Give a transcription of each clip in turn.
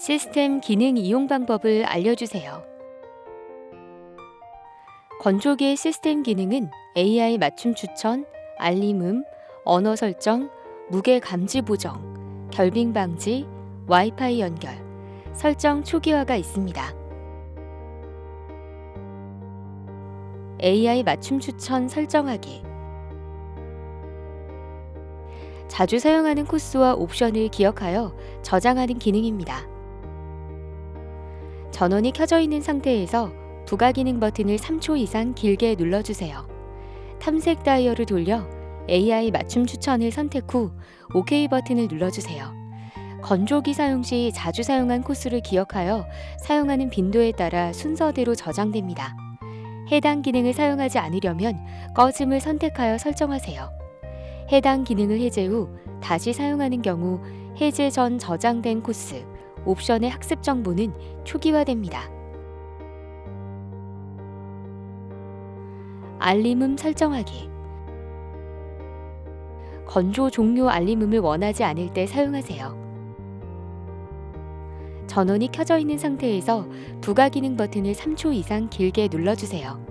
시스템 기능 이용 방법을 알려주세요. 건조기의 시스템 기능은 AI 맞춤 추천, 알림음, 언어 설정, 무게 감지 보정, 결빙 방지, 와이파이 연결, 설정 초기화가 있습니다. AI 맞춤 추천 설정하기 자주 사용하는 코스와 옵션을 기억하여 저장하는 기능입니다. 전원이 켜져 있는 상태에서 부가 기능 버튼을 3초 이상 길게 눌러주세요. 탐색 다이얼을 돌려 AI 맞춤 추천을 선택 후 OK 버튼을 눌러주세요. 건조기 사용 시 자주 사용한 코스를 기억하여 사용하는 빈도에 따라 순서대로 저장됩니다. 해당 기능을 사용하지 않으려면 꺼짐을 선택하여 설정하세요. 해당 기능을 해제 후 다시 사용하는 경우 해제 전 저장된 코스, 옵션의 학습 정보는 초기화됩니다. 알림음 설정하기 건조 종료 알림음을 원하지 않을 때 사용하세요. 전원이 켜져 있는 상태에서 부가 기능 버튼을 3초 이상 길게 눌러주세요.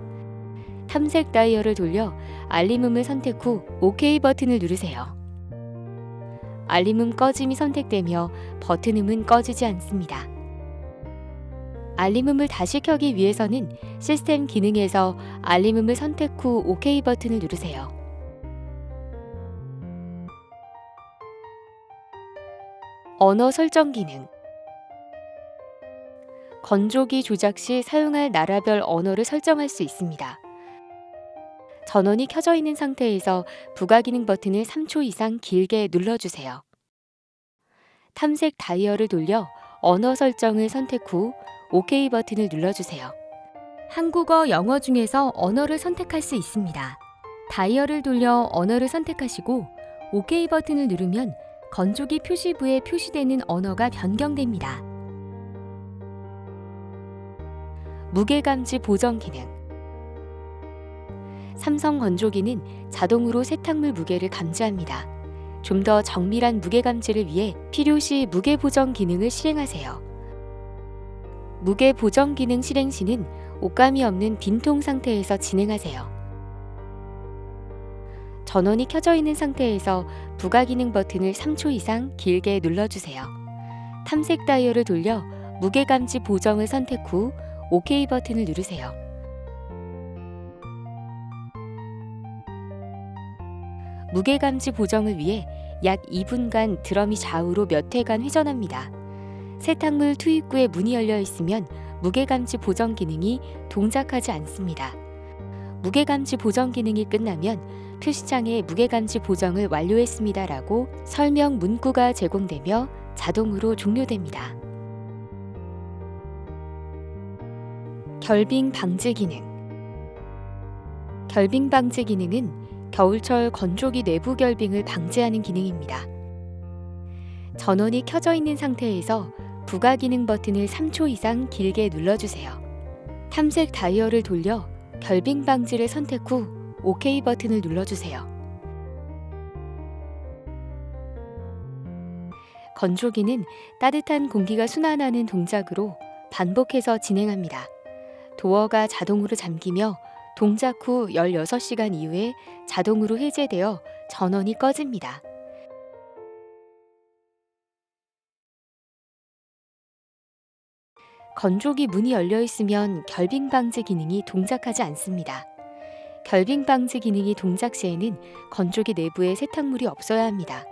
탐색 다이얼을 돌려 알림음을 선택 후 OK 버튼을 누르세요. 알림음 꺼짐이 선택되며 버튼음은 꺼지지 않습니다. 알림음을 다시 켜기 위해서는 시스템 기능에서 알림음을 선택 후 OK 버튼을 누르세요. 언어 설정 기능 건조기 조작 시 사용할 나라별 언어를 설정할 수 있습니다. 전원이 켜져 있는 상태에서 부가 기능 버튼을 3초 이상 길게 눌러주세요. 탐색 다이얼을 돌려 언어 설정을 선택 후 OK 버튼을 눌러주세요. 한국어, 영어 중에서 언어를 선택할 수 있습니다. 다이얼을 돌려 언어를 선택하시고 OK 버튼을 누르면 건조기 표시부에 표시되는 언어가 변경됩니다. 무게감지 보정 기능 삼성 건조기는 자동으로 세탁물 무게를 감지합니다. 좀 더 정밀한 무게 감지를 위해 필요시 무게 보정 기능을 실행하세요. 무게 보정 기능 실행 시는 옷감이 없는 빈통 상태에서 진행하세요. 전원이 켜져 있는 상태에서 부가 기능 버튼을 3초 이상 길게 눌러주세요. 탐색 다이얼을 돌려 무게 감지 보정을 선택 후 OK 버튼을 누르세요. 무게 감지 보정을 위해 약 2분간 드럼이 좌우로 몇 회간 회전합니다. 세탁물 투입구에 문이 열려 있으면 무게감지 보정 기능이 동작하지 않습니다. 무게감지 보정 기능이 끝나면 표시창에 무게감지 보정을 완료했습니다라고 설명 문구가 제공되며 자동으로 종료됩니다. 결빙 방지 기능 결빙 방지 기능은 겨울철 건조기 내부 결빙을 방지하는 기능입니다. 전원이 켜져 있는 상태에서 부가 기능 버튼을 3초 이상 길게 눌러주세요. 탐색 다이얼을 돌려 결빙 방지를 선택 후 OK 버튼을 눌러주세요. 건조기는 따뜻한 공기가 순환하는 동작으로 반복해서 진행합니다. 도어가 자동으로 잠기며 동작 후 16시간 이후에 자동으로 해제되어 전원이 꺼집니다. 건조기 문이 열려 있으면 결빙 방지 기능이 동작하지 않습니다. 결빙 방지 기능이 동작 시에는 건조기 내부에 세탁물이 없어야 합니다.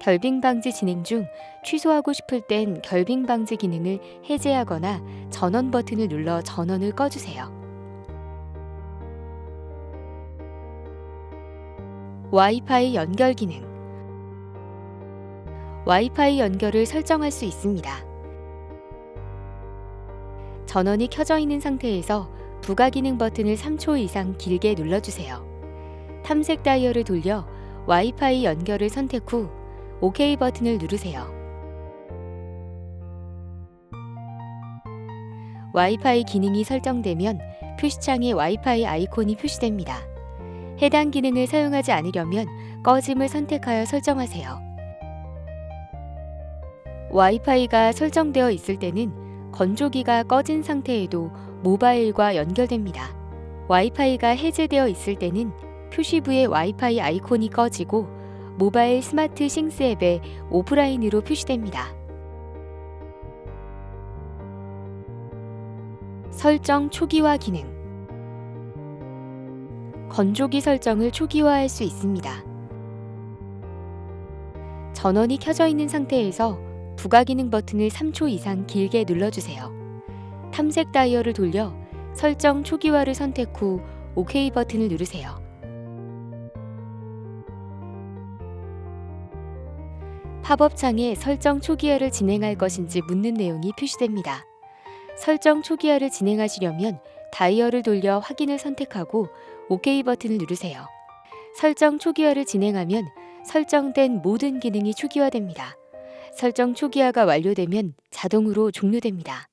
결빙 방지 진행 중 취소하고 싶을 땐 결빙 방지 기능을 해제하거나 전원 버튼을 눌러 전원을 꺼주세요. 와이파이 연결 기능 와이파이 연결을 설정할 수 있습니다. 전원이 켜져 있는 상태에서 부가 기능 버튼을 3초 이상 길게 눌러주세요. 탐색 다이얼을 돌려 와이파이 연결을 선택 후 OK 버튼을 누르세요. 와이파이 기능이 설정되면 표시창에 와이파이 아이콘이 표시됩니다. 해당 기능을 사용하지 않으려면 꺼짐을 선택하여 설정하세요. 와이파이가 설정되어 있을 때는 건조기가 꺼진 상태에도 모바일과 연결됩니다. 와이파이가 해제되어 있을 때는 표시부에 와이파이 아이콘이 꺼지고 모바일 스마트 싱스 앱에 오프라인으로 표시됩니다. 설정 초기화 기능 건조기 설정을 초기화할 수 있습니다. 전원이 켜져 있는 상태에서 부가 기능 버튼을 3초 이상 길게 눌러주세요. 탐색 다이얼을 돌려 설정 초기화를 선택 후 OK 버튼을 누르세요. 팝업 창에 설정 초기화를 진행할 것인지 묻는 내용이 표시됩니다. 설정 초기화를 진행하시려면 다이얼을 돌려 확인을 선택하고 OK 버튼을 누르세요. 설정 초기화를 진행하면 설정된 모든 기능이 초기화됩니다. 설정 초기화가 완료되면 자동으로 종료됩니다.